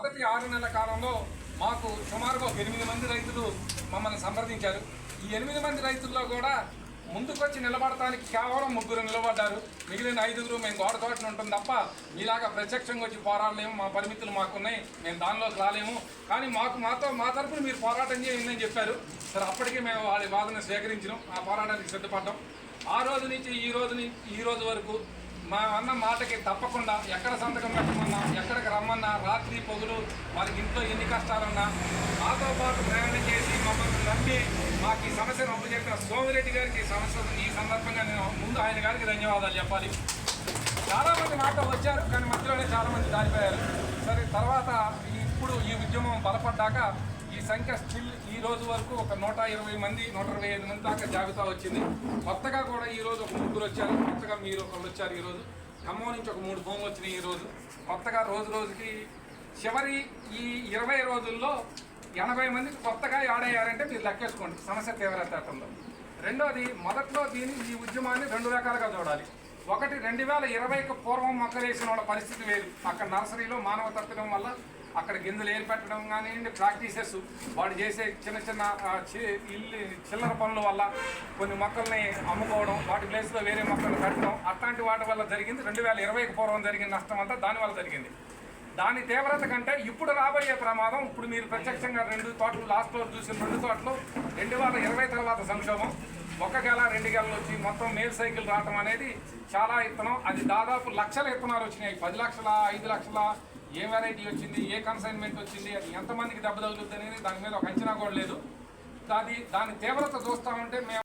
మొదటి ఆరు నెలల కాలంలో మాకు సుమారుగా ఒక ఎనిమిది మంది రైతులు మమ్మల్ని సంప్రదించారు. ఈ ఎనిమిది మంది రైతుల్లో కూడా ముందుకొచ్చి నిలబడటానికి కేవలం ముగ్గురు నిలబడ్డారు. మిగిలిన ఐదుగురు మేము గోడ తోటన ఉంటాం తప్ప మీలాగా ప్రత్యక్షంగా వచ్చి పోరాడలేము. మా పరిమితులు మాకున్నాయి. మేము దానిలోకి రాలేము. కానీ మాకు మాతో మా తరపున మీరు పోరాటం చేయండి చెప్పారు. సరే అప్పటికే మేము వాళ్ళ వాదన స్వీకరించినాం. ఆ పోరాటానికి సిద్ధపడ్డాం. ఆ రోజు నుంచి ఈ రోజు నుంచి ఈ రోజు వరకు మా అన్న మాటకి తప్పకుండా ఎక్కడ సంతకం పెట్టమన్నా ఎక్కడికి రమ్మన్నా రాత్రి పొగులు వారికి ఇంట్లో ఎన్ని కష్టాలున్నా మాతో పాటు ప్రయాణం చేసి మమ్మల్ని నమ్మి మాకు ఈ సమస్యను అప్పచెప్పిన సోమిరెడ్డి గారికి సమస్య ఈ సందర్భంగా నేను ముందు ఆయన గారికి ధన్యవాదాలు చెప్పాలి. చాలామంది మాతో వచ్చారు కానీ మధ్యలోనే చాలామంది దారిపోయారు. సరే తర్వాత ఇప్పుడు ఈ ఉద్యమం బలపడ్డాక ఈ సంఖ్య స్టిల్ ఈ రోజు వరకు ఒక నూట ఇరవై మంది నూట ఇరవై ఐదు మంది దాకా జాబితా వచ్చింది. కొత్తగా కూడా ఈ రోజు ఒక ముగ్గురు వచ్చారు. కొత్తగా మీరు ఒకళ్ళు వచ్చారు ఈరోజు ఖమ్మం నుంచి ఒక మూడు ఫోన్లు వచ్చినాయి ఈరోజు కొత్తగా రోజు రోజుకి చివరి ఈ ఇరవై రోజుల్లో ఎనభై మందికి కొత్తగా యాడయ్యారంటే మీరు లెక్కేసుకోండి. సమస్య తీవ్రత రెండోది మొదట్లో దీని ఈ ఉద్యమాన్ని రెండు రకాలుగా చూడాలి ఒకటి రెండు వేల ఇరవైకి పూర్వం మొక్కలేసిన వాళ్ళ పరిస్థితి వేరు. అక్కడ నర్సరీలో మానవ తప్పడం వల్ల అక్కడ గింజలు ఏర్పెట్టడం కానివ్వండి ప్రాక్టీసెస్ వాడు చేసే చిన్న చిన్న చి- ఇల్లు చిల్లర పనుల వల్ల కొన్ని మొక్కల్ని అమ్ముకోవడం వాటి ప్లేస్లో వేరే మొక్కలు కట్టడం అట్లాంటి వాటి వల్ల జరిగింది. రెండు వేల ఇరవైకి పూర్వం జరిగిన నష్టం అంతా దానివల్ల జరిగింది. దాని తీవ్రత కంటే ఇప్పుడు రాబోయే ప్రమాదం ఇప్పుడు మీరు ప్రత్యక్షంగా రెండు తోటలు లాస్ట్ రోజు చూసిన రెండు తోటలు రెండు వేల ఇరవై తర్వాత సంక్షోభం. ఒక గెల రెండు గెలలు వచ్చి మొత్తం మేల్ సైకిల్ రావటం అనేది చాలా ఇత్తనం. అది దాదాపు లక్షల ఇత్తనాలు వచ్చినాయి. పది లక్షల ఐదు లక్షల ఏ వెరైటీ వచ్చింది ఏ కన్సైన్మెంట్ వచ్చింది అది ఎంతమందికి దెబ్బ తగులుతుంది అనేది దాని మీద ఒక అంచనా కూడా లేదు. దాని దాని తీవ్రత చూస్తామంటే మేము